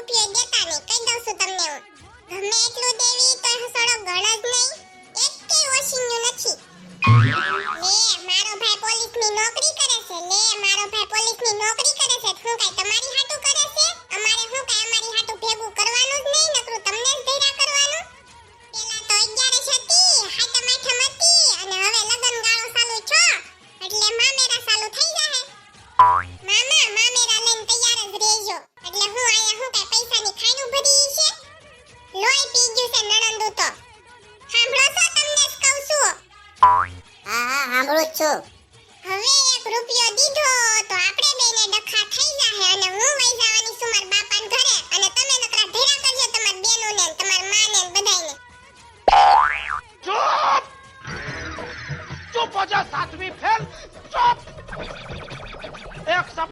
ને હું. ગમે એટલું દેવી તો હસડો ગણ જ નહીં. એકેય ઓશિન્યું નથી. લે, મારો ભાઈ પોલીસની નોકરી કરે છે. લે, મારો ભાઈ પોલીસની નોકરી કરે છે. શું કાઈ તમારી હાટુ કરે છે? અમારે શું કાઈ અમારી હાટુ ભેગું કરવાનું જ નહીં? નકરું તમને જ ધૈર્યા કરવાનું? પેલા તો 11 હતી હાતમ આઠમ હતી અને હવે લગન ગાળો ચાલુ છો. એટલે મામેરા ચાલુ થઈ જાહે. મામા મામેરા પી છે નણંદુ તો. સાંભળો છો તમને કહું છું. હા હા સાંભળું છું. હવે એક રૂપિયો દીધો તો આપણે બેને ડખા થઈ જાહે અને હું વઈ જવાની છું બાપાન ઘરે. અને તમે નકરા ભેરા કરજો તમાર બેનો ને તમારમાં ને બધાને ચૂપ! ચૂપ હો જા સાતમી ફેલ. ચૂપ! એક